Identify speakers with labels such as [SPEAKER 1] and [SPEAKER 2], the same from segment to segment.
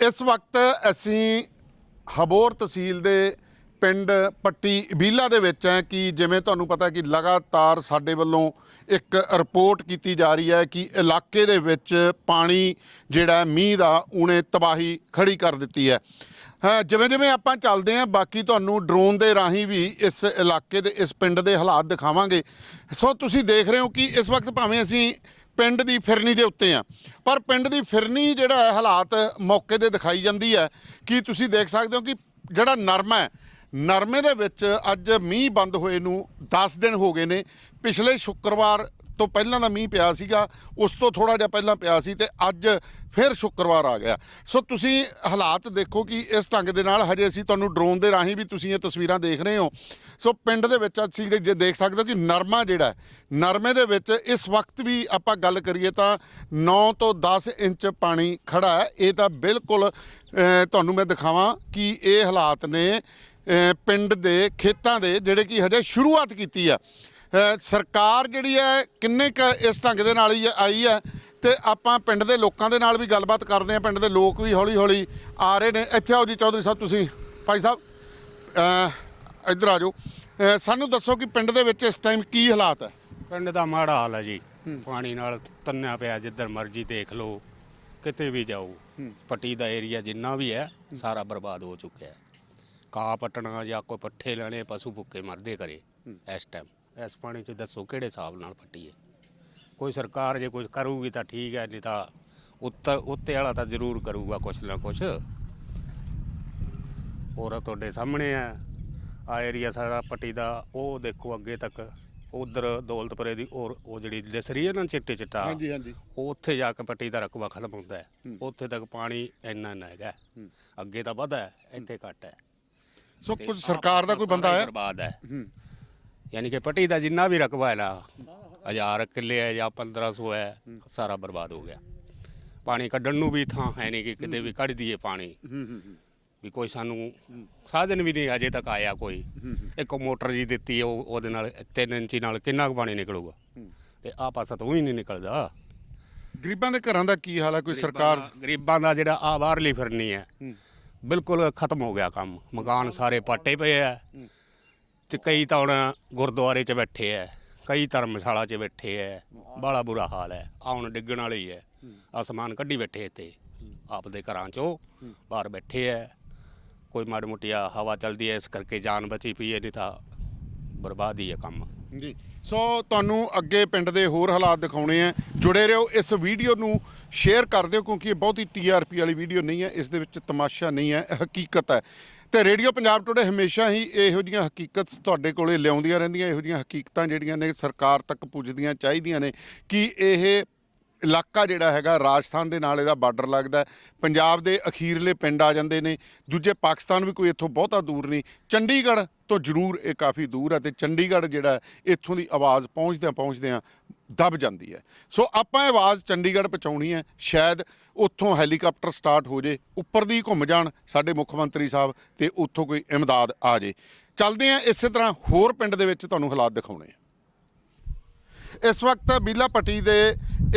[SPEAKER 1] ਇਸ ਵਕਤ ਅਸੀਂ ਹਬੋਰ ਤਹਿਸੀਲ ਦੇ ਪਿੰਡ ਪੱਟੀ ਬੀਲਾ ਦੇ ਵਿੱਚ ਹੈ ਕਿ ਜਿਵੇਂ ਤੁਹਾਨੂੰ ਪਤਾ ਕਿ ਲਗਾਤਾਰ ਸਾਡੇ ਵੱਲੋਂ ਇੱਕ ਰਿਪੋਰਟ ਕੀਤੀ ਜਾ ਰਹੀ ਹੈ ਕਿ ਇਲਾਕੇ ਦੇ ਵਿੱਚ ਪਾਣੀ ਜਿਹੜਾ ਮੀਂਹ ਦਾ ਉਹਨੇ ਤਬਾਹੀ ਖੜੀ ਕਰ ਦਿੱਤੀ ਹੈ। ਜਿਵੇਂ ਜਿਵੇਂ ਆਪਾਂ ਚੱਲਦੇ ਹਾਂ, ਬਾਕੀ ਤੁਹਾਨੂੰ ਡਰੋਨ ਦੇ ਰਾਹੀਂ ਵੀ ਇਸ ਇਲਾਕੇ ਦੇ, ਇਸ ਪਿੰਡ ਦੇ ਹਾਲਾਤ ਦਿਖਾਵਾਂਗੇ। ਸੋ ਤੁਸੀਂ ਦੇਖ ਰਹੇ ਹੋ ਕਿ ਇਸ ਵਕਤ ਭਾਵੇਂ ਅਸੀਂ ਪਿੰਡ ਦੀ ਫਿਰਨੀ ਦੇ ਉੱਤੇ ਆ। ਪਰ ਪਿੰਡ ਦੀ ਫਿਰਨੀ ਜਿਹੜਾ ਹੈ ਹਾਲਾਤ ਮੌਕੇ ਤੇ ਦਿਖਾਈ ਜਾਂਦੀ ਹੈ, ਕਿ ਤੁਸੀਂ ਦੇਖ ਸਕਦੇ ਹੋ ਕਿ ਜਿਹੜਾ ਨਰਮਾ ਹੈ, ਨਰਮੇ ਦੇ ਵਿੱਚ ਅੱਜ ਮੀਂਹ ਬੰਦ ਹੋਏ ਨੂੰ 10 ਦਿਨ ਹੋ ਗਏ ਨੇ। ਪਿਛਲੇ ਸ਼ੁੱਕਰਵਾਰ ਤੋਂ ਪਹਿਲਾਂ ਦਾ ਮੀਂਹ ਪਿਆ ਸੀਗਾ, ਉਸ ਤੋਂ ਥੋੜਾ ਜਿਹਾ ਪਹਿਲਾਂ ਪਿਆ ਸੀ ਤੇ ਅੱਜ ਫਿਰ ਸ਼ੁੱਕਰਵਾਰ ਆ ਗਿਆ। ਸੋ ਤੁਸੀਂ ਹਾਲਾਤ ਦੇਖੋ ਕਿ ਇਸ ਢੰਗ ਦੇ ਨਾਲ ਹਜੇ ਅਸੀਂ ਤੁਹਾਨੂੰ ਡਰੋਨ ਦੇ ਰਾਹੀਂ ਵੀ ਤੁਸੀਂ ਇਹ ਤਸਵੀਰਾਂ ਦੇਖ ਰਹੇ ਹੋ। ਸੋ ਪਿੰਡ ਦੇ ਵਿੱਚ ਅਸੀਂ ਜੇ ਦੇਖ ਸਕਦੇ ਹੋ ਕਿ ਨਰਮਾ ਜਿਹੜਾ ਨਰਮੇ ਦੇ ਵਿੱਚ ਇਸ ਵਕਤ ਵੀ ਆਪਾਂ ਗੱਲ ਕਰੀਏ ਤਾਂ 9 ਤੋਂ 10 ਇੰਚ ਪਾਣੀ ਖੜਾ ਹੈ। ਇਹ ਤਾਂ ਬਿਲਕੁਲ ਤੁਹਾਨੂੰ ਮੈਂ ਦਿਖਾਵਾਂ ਕਿ ਇਹ ਹਾਲਾਤ ਨੇ ਪਿੰਡ ਦੇ ਖੇਤਾਂ ਦੇ ਜਿਹੜੇ ਕਿ ਹਜੇ ਸ਼ੁਰੂਆਤ ਕੀਤੀ ਆ ਸਰਕਾਰ ਜਿਹੜੀ ਹੈ ਕਿੰਨੇ ਕ ਇਸ ਢੰਗ ਦੇ ਨਾਲ ਹੀ ਆਈ ਹੈ ਤੇ ਆਪਾਂ ਪਿੰਡ ਦੇ ਲੋਕਾਂ ਦੇ ਨਾਲ ਵੀ ਗੱਲਬਾਤ ਕਰਦੇ ਹਾਂ ਪਿੰਡ ਦੇ ਲੋਕ ਵੀ ਹੌਲੀ ਹੌਲੀ ਆ ਰਹੇ ਨੇ। ਇੱਥੇ ਆਓ ਜੀ ਚੌਧਰੀ ਸਾਹਿਬ ਤੁਸੀਂ ਭਾਈ ਸਾਹਿਬ ਇੱਧਰ ਆ ਜਾਓ। ਸਾਨੂੰ ਦੱਸੋ ਕਿ ਪਿੰਡ ਦੇ ਵਿੱਚ ਇਸ ਟਾਈਮ ਕੀ ਹਾਲਾਤ ਹੈ?
[SPEAKER 2] ਪਿੰਡ ਦਾ ਮਾੜਾ ਹਾਲ ਹੈ ਜੀ। ਪਾਣੀ ਨਾਲ ਤੰਨਿਆ ਪਿਆ ਜਿੱਧਰ ਮਰਜ਼ੀ ਦੇਖ ਲਓ ਕਿਤੇ ਵੀ ਜਾਓ। ਪੱਟੀ ਦਾ ਏਰੀਆ ਜਿੰਨਾ ਵੀ ਹੈ ਸਾਰਾ ਬਰਬਾਦ ਹੋ ਚੁੱਕਿਆ ਹੈ। ਕਾ ਪਟਣਾ ਜਾਂ ਕੋਈ ਪੱਠੇ ਲੈਣੇ ਪਸ਼ੂ ਭੁੱਖੇ ਮਰਦੇ ਕਰੇ ਇਸ ਟਾਈਮ ਇਸ ਪਾਣੀ 'ਚ ਦੱਸੋ ਕਿਹੜੇ ਹਿਸਾਬ ਨਾਲ ਪੱਟੀਏ? ਕੋਈ ਸਰਕਾਰ ਜੇ ਕੁਝ ਕਰੂਗੀ ਤਾਂ ਠੀਕ ਹੈ ਨਹੀਂ ਤਾਂ ਉੱਤਰ ਉੱਤੇ ਵਾਲਾ ਤਾਂ ਜ਼ਰੂਰ ਕਰੂਗਾ ਕੁਛ ਨਾ ਕੁਛ। ਹੋਰ ਤੁਹਾਡੇ ਸਾਹਮਣੇ ਆ ਆ ਏਰੀਆ ਸਾਰਾ ਪੱਟੀ ਦਾ ਉਹ ਦੇਖੋ ਅੱਗੇ ਤੱਕ ਉਧਰ ਦੌਲਤਪੁਰੇ ਦੀ ਔਰ ਉਹ ਜਿਹੜੀ ਦਿਸ ਰਹੀ ਹੈ ਨਾ ਚਿੱਟੇ ਚਿੱਟਾ
[SPEAKER 1] ਹਾਂਜੀ ਹਾਂਜੀ।
[SPEAKER 2] ਉਹ ਉੱਥੇ ਜਾ ਕੇ ਪੱਟੀ ਦਾ ਰਕਬਾ ਖਤਮ ਹੁੰਦਾ ਹੈ। ਉੱਥੇ ਤੱਕ ਪਾਣੀ ਇੰਨਾ ਇੰਨਾ ਹੈਗਾ। ਅੱਗੇ ਤਾਂ ਵੱਧ ਹੈ ਇੱਥੇ ਘੱਟ ਹੈ।
[SPEAKER 1] ਸੋ ਕੁਝ ਸਰਕਾਰ ਦਾ ਕੋਈ ਬੰਦਾ ਆਇਆ
[SPEAKER 2] ਬਰਬਾਦ ਹੈ। ਯਾਨੀ ਕਿ ਪੱਟੀ ਦਾ ਜਿੰਨਾ ਵੀ ਰਕਬਾ ਹੈ ਨਾ ਹਜ਼ਾਰ ਕਿੱਲੇ ਹੈ ਜਾਂ 1500 ਹੈ ਸਾਰਾ ਬਰਬਾਦ ਹੋ ਗਿਆ। ਪਾਣੀ ਕੱਢਣ ਨੂੰ ਵੀ ਥਾਂ ਹੈ ਨਹੀਂ ਕਿ ਕਿਤੇ ਵੀ ਕੱਢ ਦਈਏ ਪਾਣੀ। ਵੀ ਕੋਈ ਸਾਨੂੰ ਸਾਧਨ ਵੀ ਨਹੀਂ ਅਜੇ ਤੱਕ ਆਇਆ ਕੋਈ। ਇੱਕ ਮੋਟਰ ਜੀ ਦਿੱਤੀ ਉਹ ਉਹਦੇ ਨਾਲ 3 ਇੰਚੀ ਨਾਲ ਕਿੰਨਾ ਕੁ ਪਾਣੀ ਨਿਕਲੂਗਾ? ਤੇ ਆ ਪਾਸਾ ਤਾਂ ਉਹੀ ਨਹੀਂ ਨਿਕਲਦਾ।
[SPEAKER 1] ਗਰੀਬਾਂ ਦੇ ਘਰਾਂ ਦਾ ਕੀ ਹਾਲ ਹੈ? ਕੋਈ ਸਰਕਾਰ
[SPEAKER 2] ਗਰੀਬਾਂ ਦਾ- ਗਰੀਬਾਂ ਦਾ ਜਿਹੜਾ ਆ ਬਾਹਰਲੀ ਫਿਰਨੀ ਹੈ ਬਿਲਕੁਲ ਖਤਮ ਹੋ ਗਿਆ ਕੰਮ। ਮਕਾਨ ਸਾਰੇ ਪਾਟੇ ਪਏ ਆ ਤੇ ਕਈ ਤਾਂ ਹੁਣ ਗੁਰਦੁਆਰੇ 'ਚ ਬੈਠੇ ਐ, ਕਈ ਧਰਮਸ਼ਾਲਾ 'ਚ ਬੈਠੇ ਐ ਬੜਾ ਬੁਰਾ ਹਾਲ ਹੈ ਆਉਣ ਡਿੱਗਣ ਵਾਲੀ ਹੀ ਹੈ ਅਸਮਾਨ ਕੱਢੀ ਬੈਠੇ ਇੱਥੇ, ਆਪਦੇ ਘਰਾਂ 'ਚੋਂ ਬਾਹਰ ਬੈਠੇ ਐ, ਕੋਈ ਮਾੜੀ ਮੋਟੀਆ ਹਵਾ ਚੱਲਦੀ ਐ, ਇਸ ਕਰਕੇ ਜਾਨ ਬਚੀ ਪਈ ਐ, ਨਹੀਂ ਤਾਂ ਬਰਬਾਦ ਹੀ ਹੈ ਕੰਮ।
[SPEAKER 1] ਜੀ, ਸੋ ਤੁਹਾਨੂੰ ਅੱਗੇ ਪਿੰਡ ਦੇ ਹੋਰ ਹਾਲਾਤ ਦਿਖਾਉਣੇ ਆ ਜੁੜੇ ਰਹੋ ਇਸ ਵੀਡੀਓ ਨੂੰ, ਸ਼ੇਅਰ ਕਰ ਦਿਓ ਕਿਉਂਕਿ ਇਹ ਬਹੁਤੀ ਟੀਆਰਪੀ ਵਾਲੀ ਵੀਡੀਓ ਨਹੀਂ ਹੈ ਇਸ ਦੇ ਵਿੱਚ ਤਮਾਸ਼ਾ ਨਹੀਂ ਹੈ ਹਕੀਕਤ ਹੈ ਤੇ ਰੇਡੀਓ ਪੰਜਾਬ ਟੁਡੇ ਹਮੇਸ਼ਾ ਹੀ ਇਹੋ ਜਿਹੀਆਂ ਹਕੀਕਤ ਤੁਹਾਡੇ ਕੋਲੇ ਲਿਆਉਂਦੀਆਂ ਰਹਿੰਦੀਆਂ, ਇਹੋ ਜਿਹੀਆਂ ਹਕੀਕਤਾਂ ਜਿਹੜੀਆਂ ਨੇ ਸਰਕਾਰ ਤੱਕ ਪੁੱਜਦੀਆਂ ਚਾਹੀਦੀਆਂ ਨੇ, ਕਿ ਇਹ ਇਲਾਕਾ ਜਿਹੜਾ ਹੈਗਾ ਰਾਜਸਥਾਨ ਦੇ ਨਾਲ ਇਹਦਾ ਬਾਰਡਰ ਲੱਗਦਾ ਪੰਜਾਬ ਦੇ ਅਖੀਰਲੇ ਪਿੰਡ ਆ ਜਾਂਦੇ ਨੇ, ਦੂਜੇ ਪਾਕਿਸਤਾਨ ਵੀ ਕੋਈ ਇੱਥੋਂ ਬਹੁਤਾ ਦੂਰ ਨਹੀਂ, ਚੰਡੀਗੜ੍ਹ ਤੋਂ ਜ਼ਰੂਰ ਇਹ ਕਾਫੀ ਦੂਰ ਹੈ ਤੇ ਚੰਡੀਗੜ੍ਹ ਜਿਹੜਾ ਇੱਥੋਂ ਦੀ ਆਵਾਜ਼ ਪਹੁੰਚਦਿਆਂ ਪਹੁੰਚਦਿਆਂ ਦਬ ਜਾਂਦੀ ਹੈ। ਸੋ ਆਪਾਂ ਇਹ ਆਵਾਜ਼ ਚੰਡੀਗੜ੍ਹ ਪਹੁੰਚਾਉਣੀ ਹੈ, ਸ਼ਾਇਦ ਉੱਥੋਂ ਹੈਲੀਕਾਪਟਰ ਸਟਾਰਟ ਹੋ ਜੇ, ਉੱਪਰ ਦੀ ਘੁੰਮ ਜਾਣ ਸਾਡੇ ਮੁੱਖ ਮੰਤਰੀ ਸਾਹਿਬ ਤੇ ਉੱਥੋਂ ਕੋਈ ਇਮਦਾਦ ਆ ਜੇ। ਚੱਲਦੇ ਆ ਇਸੇ ਤਰ੍ਹਾਂ ਹੋਰ ਪਿੰਡ ਦੇ ਵਿੱਚ ਤੁਹਾਨੂੰ ਹਾਲਾਤ ਦਿਖਾਉਣੇ ਆ। ਇਸ ਵਕਤ ਬੀਲਾ ਪੱਟੀ ਦੇ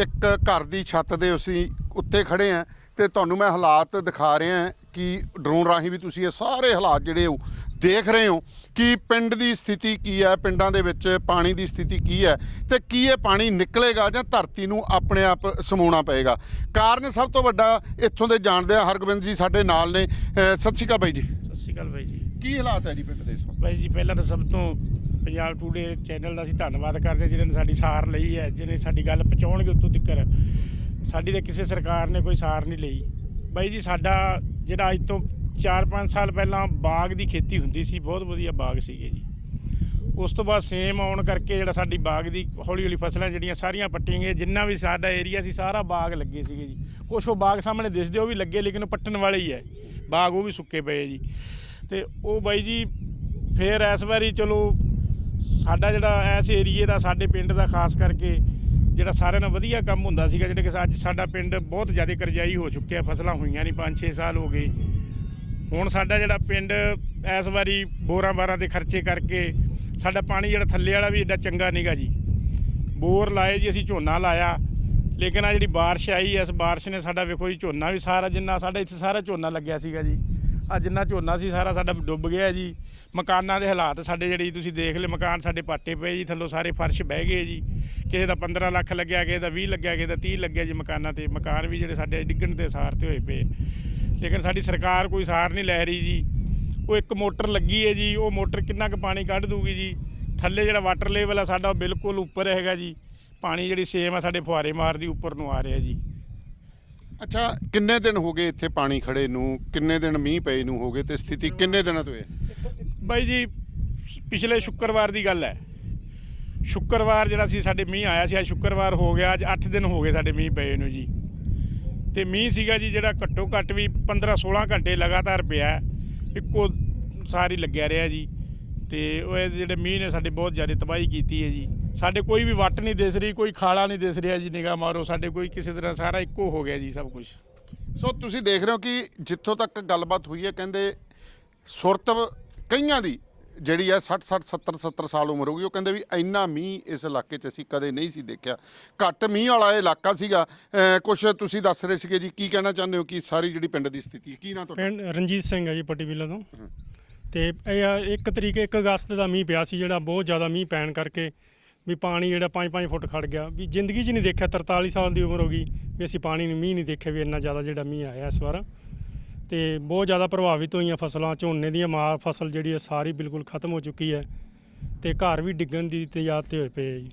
[SPEAKER 1] ਇੱਕ ਘਰ ਦੀ ਛੱਤ ਦੇ ਅਸੀਂ ਉੱਤੇ ਖੜੇ ਆ ਤੇ ਤੁਹਾਨੂੰ ਮੈਂ ਹਾਲਾਤ ਦਿਖਾ ਰਿਹਾ ਕਿ ਡਰੋਨ ਰਾਹੀਂ ਵੀ ਤੁਸੀਂ ਇਹ ਸਾਰੇ ਹਾਲਾਤ ਜਿਹੜੇ ਹੋ ਦੇਖ ਰਹੇ ਹੋ ਕਿ ਪਿੰਡ ਦੀ ਸਥਿਤੀ ਕੀ ਹੈ ਪਿੰਡਾਂ ਦੇ ਵਿੱਚ ਪਾਣੀ ਦੀ ਸਥਿਤੀ ਕੀ ਹੈ ਤੇ ਕੀ ਇਹ ਪਾਣੀ ਨਿਕਲੇਗਾ ਜਾਂ ਧਰਤੀ ਨੂੰ ਆਪਣੇ ਆਪ ਸਮੋਣਾ ਪਏਗਾ। ਕਾਰਨ ਸਭ ਤੋਂ ਵੱਡਾ ਇੱਥੋਂ ਦੇ ਜਾਣਦੇ ਆ ਹਰਗੋਬਿੰਦ ਜੀ ਸਾਡੇ ਨਾਲ ਨੇ। ਅਹ ਸਤਿ ਸ਼੍ਰੀ ਅਕਾਲ ਬਾਈ ਜੀ।
[SPEAKER 3] ਸਤਿ ਸ਼੍ਰੀ ਅਕਾਲ ਬਾਈ ਜੀ।
[SPEAKER 1] ਕੀ ਹਾਲਾਤ ਹੈ ਜੀ ਪਿੰਡ ਦੇ ਇਸ ਵਕਤ?
[SPEAKER 3] ਬਾਈ ਜੀ ਪਹਿਲਾਂ ਤਾਂ ਸਭ ਤੋਂ ਪੰਜਾਬ ਟੂਡੇ ਚੈਨਲ ਦਾ ਅਸੀਂ ਧੰਨਵਾਦ ਕਰਦੇ ਹਾਂ ਜਿਨ੍ਹਾਂ ਨੇ ਸਾਡੀ ਸਾਰ ਲਈ ਹੈ ਜਿਹਨੇ ਸਾਡੀ ਗੱਲ ਪਹੁੰਚਾਉਣਗੇ ਉੱਤੋਂ ਤੱਕ ਸਾਡੀ ਤਾਂ ਕਿਸੇ ਸਰਕਾਰ ਨੇ ਕੋਈ ਸਾਰ ਨਹੀਂ ਲਈ। ਬਾਈ ਜੀ ਸਾਡਾ ਜਿਹੜਾ ਅੱਜ ਤੋਂ 4-5 ਸਾਲ ਪਹਿਲਾਂ ਬਾਗ ਦੀ ਖੇਤੀ ਹੁੰਦੀ ਸੀ, ਬਹੁਤ ਵਧੀਆ ਬਾਗ ਸੀਗੇ ਜੀ। ਉਸ ਤੋਂ ਬਾਅਦ ਸੇਮ ਆਉਣ ਕਰਕੇ ਜਿਹੜਾ ਸਾਡੀ ਬਾਗ ਦੀ ਹੌਲੀ ਹੌਲੀ ਫਸਲਾਂ ਜਿਹੜੀਆਂ ਸਾਰੀਆਂ ਪੱਟੀਆਂ ਗਈਆਂ, ਜਿੰਨਾ ਵੀ ਸਾਡਾ ਏਰੀਆ ਸੀ, ਸਾਰਾ ਬਾਗ ਲੱਗੇ ਸੀਗੇ ਜੀ। ਕੁਛ ਉਹ ਬਾਗ ਸਾਹਮਣੇ ਦਿਸਦੇ ਉਹ ਵੀ ਲੱਗੇ, ਲੇਕਿਨ ਉਹ ਪੱਟਣ ਵਾਲੇ ਹੀ ਹੈ। ਬਾਗ ਉਹ ਵੀ ਸੁੱਕੇ ਪਏ ਜੀ। ਤੇ ਉਹ ਬਾਈ ਜੀ, ਫੇਰ ਇਸ ਵਾਰੀ ਚਲੋ ਸਾਡਾ ਜਿਹੜਾ ਇਸ ਏਰੀਏ ਦਾ, ਸਾਡੇ ਪਿੰਡ ਦਾ ਖਾਸ ਕਰਕੇ ਜਿਹੜਾ ਸਾਰਿਆਂ ਨਾਲ ਵਧੀਆ ਕੰਮ ਹੁੰਦਾ ਸੀਗਾ, ਜਿਹੜੇ ਕਿ ਅੱਜ ਸਾਡਾ ਪਿੰਡ ਬਹੁਤ ਜ਼ਿਆਦਾ ਕਰਜ਼ਾਈ ਹੋ ਚੁੱਕਿਆ, ਫਸਲਾਂ ਹੋਈਆਂ ਨਹੀਂ 5-6 ਸਾਲ ਹੋ ਗਏ। ਹੁਣ ਸਾਡਾ ਜਿਹੜਾ ਪਿੰਡ ਇਸ ਵਾਰੀ ਬੋਰਾਂ ਬਾਰਾਂ ਦੇ ਖਰਚੇ ਕਰਕੇ ਸਾਡਾ ਪਾਣੀ ਜਿਹੜਾ ਥੱਲੇ ਵਾਲਾ ਵੀ ਐਡਾ ਚੰਗਾ ਨਹੀਂਗਾ ਜੀ। ਬੋਰ ਲਾਏ ਜੀ, ਅਸੀਂ ਝੋਨਾ ਲਾਇਆ। ਲੇਕਿਨ ਆ ਜਿਹੜੀ ਬਾਰਿਸ਼ ਆਈ, ਇਸ ਬਾਰਿਸ਼ ਨੇ ਸਾਡਾ ਵੇਖੋ ਜੀ, ਝੋਨਾ ਵੀ ਸਾਰਾ ਜਿੰਨਾ ਸਾਡਾ ਇੱਥੇ ਸਾਰਾ ਝੋਨਾ ਲੱਗਿਆ ਸੀਗਾ ਜੀ। ਆ ਜਿੰਨਾ ਝੋਨਾ ਸੀ, ਸਾਰਾ ਸਾਡਾ ਡੁੱਬ ਗਿਆ ਜੀ। ਮਕਾਨਾਂ ਦੇ ਹਾਲਾਤ ਸਾਡੇ ਜਿਹੜੇ ਤੁਸੀਂ ਦੇਖ ਲਏ ਮਕਾਨ ਸਾਡੇ ਪਾਟੇ ਪਏ ਜੀ, ਥੱਲੋਂ ਸਾਰੇ ਫਰਸ਼ ਬਹਿ ਗਏ ਜੀ। ਕਿਸੇ ਦਾ 15 ਲੱਖ ਲੱਗਿਆ, ਕਿਸੇ ਦਾ 20 ਲੱਗਿਆ, ਕਿਸੇ ਦਾ 30 ਲੱਗਿਆ ਜੀ ਮਕਾਨਾਂ ਤੇ। ਮਕਾਨ ਵੀ ਜਿਹੜੇ ਸਾਡੇ ਡਿੱਗਣ ਦੇ ਸਾਰ ਤੇ ਹੋਏ ਪਏ। ਲੇਕਿਨ ਸਾਡੀ ਸਰਕਾਰ ਕੋਈ ਸਾਰ ਨਹੀਂ ਲੈ ਰਹੀ ਜੀ। ਉਹ ਇੱਕ ਮੋਟਰ ਲੱਗੀ ਹੈ ਜੀ ਉਹ ਮੋਟਰ ਕਿੰਨਾ ਕੁ ਪਾਣੀ ਕੱਢ ਦੂਗੀ ਜੀ। ਥੱਲੇ ਜਿਹੜਾ ਵਾਟਰ ਲੈਵਲ ਆ ਸਾਡਾ ਬਿਲਕੁਲ ਉੱਪਰ ਹੈਗਾ ਜੀ। ਪਾਣੀ ਜਿਹੜੀ ਸੇਮ ਆ ਸਾਡੇ ਫੁਹਾਰੇ ਮਾਰਦੀ ਉੱਪਰ ਨੂੰ ਆ ਰਿਹਾ ਜੀ।
[SPEAKER 1] ਅੱਛਾ ਕਿੰਨੇ ਦਿਨ ਹੋ ਗਏ ਇੱਥੇ ਪਾਣੀ ਖੜੇ ਨੂੰ? ਕਿੰਨੇ ਦਿਨ ਮੀਂਹ ਪਏ ਨੂੰ ਹੋ ਗਏ ਤੇ ਸਥਿਤੀ ਕਿੰਨੇ ਦਿਨਾਂ ਤੋਂ ਹੈ?
[SPEAKER 3] ਬਾਈ ਜੀ ਪਿਛਲੇ ਸ਼ੁੱਕਰਵਾਰ ਦੀ ਗੱਲ ਹੈ। ਸ਼ੁੱਕਰਵਾਰ ਜਿਹੜਾ ਸੀ ਸਾਡੇ ਮੀਂਹ ਆਇਆ ਸੀ ਅੱਜ ਸ਼ੁੱਕਰਵਾਰ ਹੋ ਗਿਆ ਅੱਜ 8 ਦਿਨ ਹੋ ਗਏ ਸਾਡੇ ਮੀਂਹ ਪਏ ਨੂੰ ਜੀ। ਤੇ ਮੀਂਹ ਸੀਗਾ ਜੀ ਜਿਹੜਾ ਘੱਟੋ ਘੱਟ ਵੀ 15 16 ਘੰਟੇ ਲਗਾਤਾਰ ਪਿਆ ਇੱਕੋ ਸਾਰੀ ਲੱਗਿਆ ਰਿਹਾ ਜੀ। ਤੇ ਉਹ ਜਿਹੜੇ ਮੀਂਹ ਨੇ ਸਾਡੇ ਬਹੁਤ ਜ਼ਿਆਦਾ ਤਬਾਹੀ ਕੀਤੀ ਹੈ ਜੀ। ਸਾਡੇ ਕੋਈ ਵੀ ਵੱਟ ਨਹੀਂ ਦਿਸ ਰਹੀ, ਕੋਈ ਖਾਲਾ ਨਹੀਂ ਦਿਸ ਰਿਹਾ ਜੀ, ਨਿਗਾਹ ਮਾਰੋ, ਸਾਡੇ ਕੋਈ ਕਿਸੇ ਤਰ੍ਹਾਂ ਸਾਰਾ ਇੱਕੋ ਹੋ ਗਿਆ ਜੀ ਸਭ ਕੁਝ
[SPEAKER 1] ਸੋ ਤੁਸੀਂ ਦੇਖ ਰਹੇ ਹੋ ਕਿ ਜਿੱਥੋਂ ਤੱਕ ਗੱਲਬਾਤ ਹੋਈ ਹੈ, ਕਹਿੰਦੇ ਸੁਰਤ ਕਈਆਂ ਦੀ ਜਿਹੜੀ ਹੈ 60 60 70 70 ਸਾਲ ਉਮਰ ਹੋ ਗਈ ਉਹ ਕਹਿੰਦੇ ਵੀ ਇੰਨਾ ਮੀਂਹ ਇਸ ਇਲਾਕੇ 'ਚ ਅਸੀਂ ਕਦੇ ਨਹੀਂ ਸੀ ਦੇਖਿਆ। ਘੱਟ ਮੀਂਹ ਵਾਲਾ ਇਹ ਇਲਾਕਾ ਸੀਗਾ। ਕੁਝ ਤੁਸੀਂ ਦੱਸ ਰਹੇ ਸੀਗੇ ਜੀ ਕੀ ਕਹਿਣਾ ਚਾਹੁੰਦੇ ਹੋ ਕਿ ਸਾਰੀ ਜਿਹੜੀ ਪਿੰਡ ਦੀ ਸਥਿਤੀ ਕੀ ਨਾ ਤੁਹਾਡਾ?
[SPEAKER 4] ਪਿੰਡ ਰਣਜੀਤ ਸਿੰਘ ਹੈ ਜੀ ਪੱਟੀ ਵਿਲਾ ਤੋਂ। ਤੇ ਇਹ ਆ ਇੱਕ ਤਰੀਕੇ 1 ਅਗਸਤ ਦਾ ਮੀਂਹ ਪਿਆ ਸੀ ਜਿਹੜਾ ਬਹੁਤ ਜ਼ਿਆਦਾ ਮੀਂਹ ਪੈਣ ਕਰਕੇ ਵੀ ਪਾਣੀ ਜਿਹੜਾ 5-5 ਫੁੱਟ ਖੜ ਗਿਆ। ਵੀ ਜ਼ਿੰਦਗੀ 'ਚ ਨਹੀਂ ਦੇਖਿਆ 43 ਸਾਲ ਦੀ ਉਮਰ ਹੋ ਗਈ ਵੀ ਅਸੀਂ ਪਾਣੀ ਨਹੀਂ ਮੀਂਹ ਨਹੀਂ ਦੇਖਿਆ ਵੀ ਇੰਨਾ ਜ਼ਿਆਦਾ ਜਿਹੜਾ ਮੀਂਹ ਆਇਆ ਇਸ ਵਾਰ। ਤੇ ਬਹੁਤ ਜ਼ਿਆਦਾ ਪ੍ਰਭਾਵਿਤ ਹੋਈਆਂ ਫਸਲਾਂ, ਝੋਨੇ ਦੀਆਂ ਮਾਰ ਫਸਲ ਜਿਹੜੀ ਹੈ ਸਾਰੀ ਬਿਲਕੁਲ ਖਤਮ ਹੋ ਚੁੱਕੀ ਹੈ ਤੇ ਘਰ ਵੀ ਡਿੱਗਣ ਦੀ ਤੇਜ਼ਾਬ ਤੇ ਹੋਏ ਪਏ ਆ ਜੀ।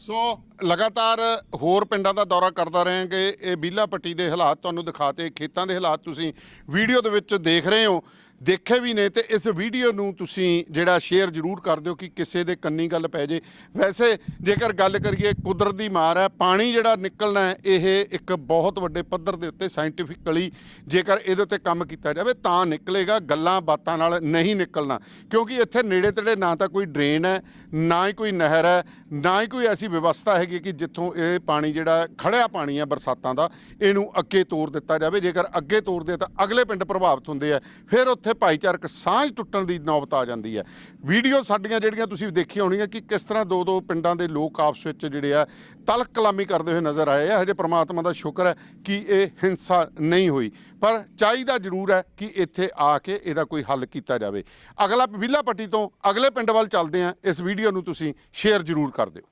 [SPEAKER 1] ਸੋ ਲਗਾਤਾਰ ਹੋਰ ਪਿੰਡਾਂ ਦਾ ਦੌਰਾ ਕਰਦਾ ਰਹਾਂਗੇ। ਇਹ ਬੀਲਾ ਪੱਟੀ ਦੇ ਹਾਲਾਤ ਤੁਹਾਨੂੰ ਦਿਖਾਤੇ, ਖੇਤਾਂ ਦੇ ਹਾਲਾਤ ਤੁਸੀਂ ਵੀਡੀਓ ਦੇ ਵਿੱਚ ਦੇਖ ਰਹੇ ਹੋ। ਦੇਖੇ ਵੀ ਨੇ ਤੇ ਇਸ ਵੀਡੀਓ ਨੂੰ ਤੁਸੀਂ ਜਿਹੜਾ ਸ਼ੇਅਰ ਜ਼ਰੂਰ ਕਰ ਦਿਓ ਕਿ ਕਿਸੇ ਦੇ ਕੰਨੀ ਗੱਲ ਪੈ ਜੇ। ਵੈਸੇ ਜੇਕਰ ਗੱਲ ਕਰੀਏ, ਕੁਦਰਤ ਦੀ ਮਾਰ ਹੈ, ਪਾਣੀ ਜਿਹੜਾ ਨਿਕਲਣਾ ਹੈ, ਇਹ ਇੱਕ ਬਹੁਤ ਵੱਡੇ ਪੱਧਰ ਦੇ ਉੱਤੇ ਸਾਇੰਟੀਫਿਕਲੀ ਜੇਕਰ ਇਹਦੇ ਉੱਤੇ ਕੰਮ ਕੀਤਾ ਜਾਵੇ, ਤਾਂ ਨਿਕਲੇਗਾ, ਗੱਲਾਂ ਬਾਤਾਂ ਨਾਲ ਨਹੀਂ ਨਿਕਲਣਾ। ਕਿਉਂਕਿ ਇੱਥੇ ਨੇੜੇ ਤੇੜੇ ਨਾ ਤਾਂ ਕੋਈ ਡਰੇਨ ਹੈ, ਨਾ ਹੀ ਕੋਈ ਨਹਿਰ ਹੈ, ਨਾ ਹੀ ਕੋਈ ਐਸੀ ਵਿਵਸਥਾ ਹੈਗੀ ਕਿ ਜਿੱਥੋਂ ਇਹ ਪਾਣੀ ਜਿਹੜਾ ਖੜਿਆ ਪਾਣੀ ਹੈ ਬਰਸਾਤਾਂ ਦਾ, ਇਹਨੂੰ ਅੱਗੇ ਤੋਰ ਦਿੱਤਾ ਜਾਵੇ। ਜੇਕਰ ਅੱਗੇ ਤੋਰਦੇ ਤਾਂ ਅਗਲੇ ਪਿੰਡ ਪ੍ਰਭਾਵਿਤ ਹੁੰਦੇ ਆ। ਫਿਰ ਉੱਥੇ ਭਾਈਚਾਰਕ ਸਾਂਝ ਟੁੱਟਣ ਦੀ ਨੌਬਤ ਆ ਜਾਂਦੀ ਹੈ। ਵੀਡੀਓ ਸਾਡੀਆਂ ਜਿਹੜੀਆਂ ਤੁਸੀਂ ਦੇਖੀਆਂ ਹੋਣੀਆਂ ਕਿ ਕਿਸ ਤਰ੍ਹਾਂ ਦੋ ਦੋ ਪਿੰਡਾਂ ਦੇ ਲੋਕ ਆਪਸ ਵਿੱਚ ਜਿਹੜੇ ਆ ਤਲਕ ਕਲਾਮੀ ਕਰਦੇ ਹੋਏ ਨਜ਼ਰ ਆਏ ਆ। ਹਜੇ ਪ੍ਰਮਾਤਮਾ ਦਾ ਸ਼ੁਕਰ ਹੈ ਕਿ ਇਹ ਹਿੰਸਾ ਨਹੀਂ ਹੋਈ। ਪਰ ਚਾਹੀਦਾ ਜ਼ਰੂਰ ਹੈ ਕਿ ਇੱਥੇ ਆ ਕੇ ਇਹਦਾ ਕੋਈ ਹੱਲ ਕੀਤਾ ਜਾਵੇ। ਅਗਲਾ ਵਿਲਾ ਪੱਟੀ ਤੋਂ ਅਗਲੇ ਪਿੰਡ ਵੱਲ ਚੱਲਦੇ ਆ ਇਸ ਵੀਡੀਓ ਨੂੰ ਤੁਸੀਂ ਸ਼ੇਅਰ ਜ਼ਰੂਰ ਕਰ ਦਿਓ।